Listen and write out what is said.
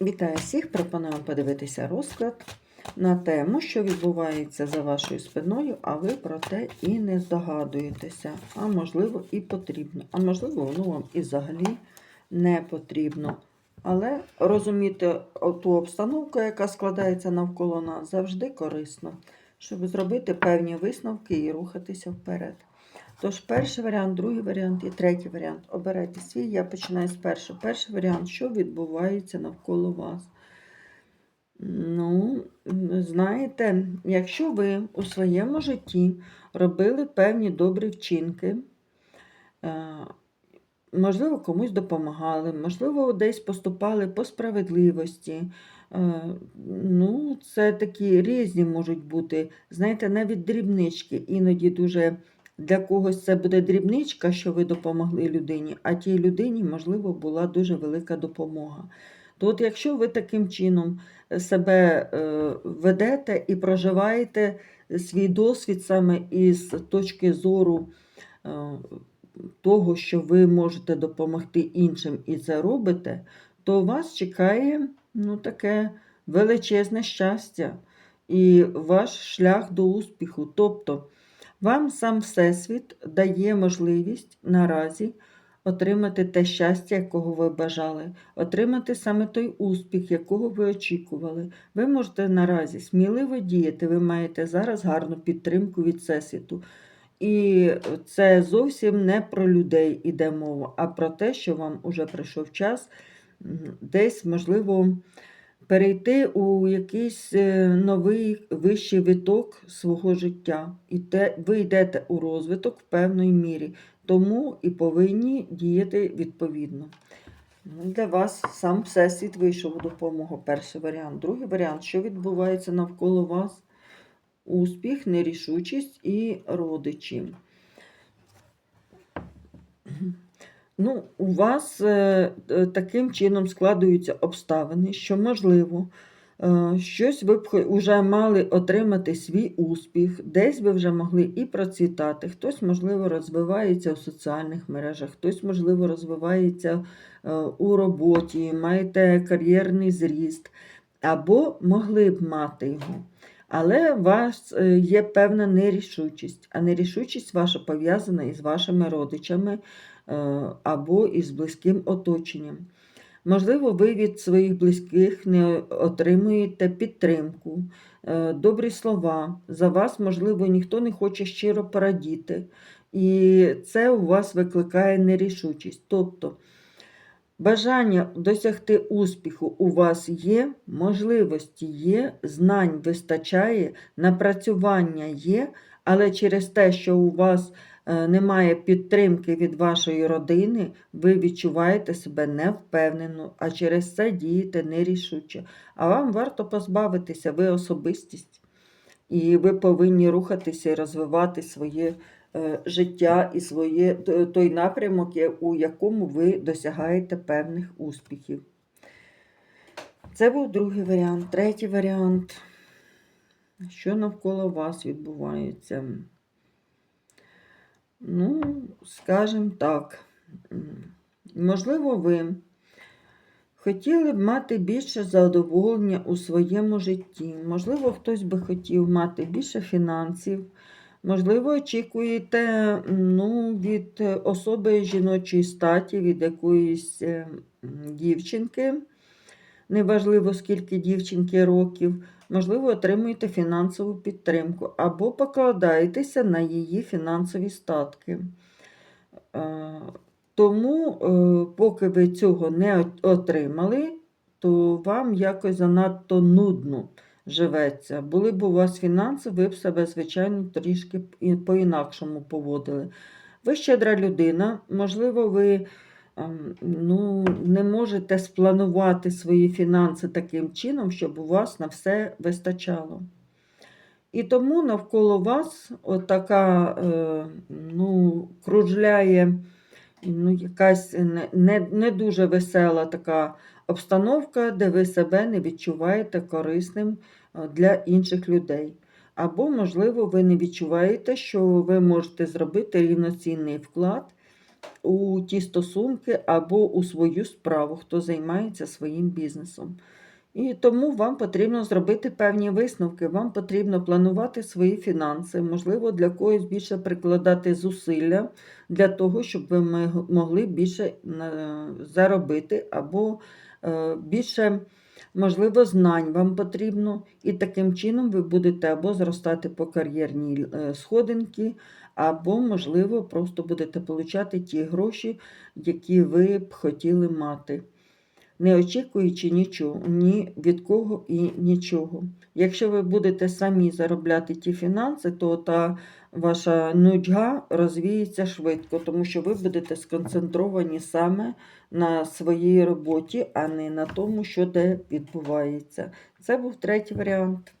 Вітаю всіх! Пропоную подивитися розклад на тему, що відбувається за вашою спиною, а ви про те і не здогадуєтеся. А можливо, і потрібно. А можливо, воно вам і взагалі не потрібно. Але розуміти ту обстановку, яка складається навколо нас, завжди корисно, щоб зробити певні висновки і рухатися вперед. Тож, перший варіант, другий варіант і третій варіант. Обирайте свій. Я починаю з першого. Перший варіант, що відбувається навколо вас. Ну, знаєте, якщо ви у своєму житті робили певні добрі вчинки, е, можливо, комусь допомагали, можливо, десь поступали по справедливості. е, Ну, це такі різні можуть бути. Знаєте, навіть дрібнички іноді дуже. Для когось це буде дрібничка, що ви допомогли людині, а тій людині, можливо, була дуже велика допомога. То от якщо ви таким чином себе е, ведете і проживаєте свій досвід саме із точки зору е, того, що ви можете допомогти іншим і це робите, то вас чекає ну, таке величезне щастя і ваш шлях до успіху. Тобто вам сам Всесвіт дає можливість наразі отримати те щастя, якого ви бажали, отримати саме той успіх, якого ви очікували. Ви можете наразі сміливо діяти, ви маєте зараз гарну підтримку від Всесвіту. І це зовсім не про людей іде мова, а про те, що вам уже прийшов час десь, можливо, перейти у якийсь е, новий вищий виток свого життя. І те, ви йдете у розвиток в певної мірі, тому і повинні діяти відповідно. Ну, Для вас сам Всесвіт вийшов у допомогу. Перший варіант. Другий варіант, що відбувається навколо вас? Успіх, нерішучість і родичі. Ну, у вас е, е, таким чином складуються обставини, що, можливо, е, щось ви б вже мали отримати свій успіх, десь ви вже могли і процвітати. Хтось, можливо, розвивається у соціальних мережах, хтось, можливо, розвивається у роботі, маєте кар'єрний зріст, або могли б мати його. Але у вас є певна нерішучість, а нерішучість ваша пов'язана із вашими родичами. Е, або із близьким оточенням. Можливо, ви від своїх близьких не отримуєте підтримку, е, добрі слова. За вас, можливо, ніхто не хоче щиро порадіти. І це у вас викликає нерішучість. Тобто бажання досягти успіху у вас є, можливості є, знань вистачає, напрацювання є, але через те, що у вас немає підтримки від вашої родини, ви відчуваєте себе невпевнено, а через це дієте нерішуче. А вам варто позбавитися, ви особистість, і ви повинні рухатися і розвивати своє е, життя і своє, той напрямок, у якому ви досягаєте певних успіхів. Це був другий варіант. Третій варіант. Що навколо вас відбувається? Ну, скажімо так, можливо, ви хотіли б мати більше задоволення у своєму житті. Можливо, хтось би хотів мати більше фінансів. Можливо, очікуєте ну, від особи жіночої статі, від якоїсь дівчинки. Неважливо, скільки дівчинки років можливо, отримуєте фінансову підтримку або покладаєтеся на її фінансові статки. Е, тому, е, поки ви цього не отримали, то вам якось занадто нудно живеться. Були б у вас фінанси, ви б себе, звичайно, трішки по-інакшому поводили. Ви щедра людина, можливо, ви ну, не можете спланувати свої фінанси таким чином, щоб у вас на все вистачало. І тому навколо вас отака е, ну, кружляє ну, якась не, не дуже весела така обстановка, де ви себе не відчуваєте корисним е, для інших людей. Або, можливо, ви не відчуваєте, що ви можете зробити рівноцінний вклад у ті стосунки або у свою справу, хто займається своїм бізнесом. І тому вам потрібно зробити певні висновки, вам потрібно планувати свої фінанси, можливо, для когось більше прикладати зусилля для того, щоб ви могли більше е, заробити, або е, більше, можливо, знань вам потрібно. І таким чином ви будете або зростати по кар'єрній е, сходинці, або, можливо, просто будете получати ті гроші, які ви б хотіли мати не очікуючи нічого, ні від кого і нічого. Якщо ви будете самі заробляти ті фінанси, то та ваша нудьга розвіється швидко, тому що ви будете сконцентровані саме на своїй роботі, а не на тому, що де відбувається. Це був третій варіант.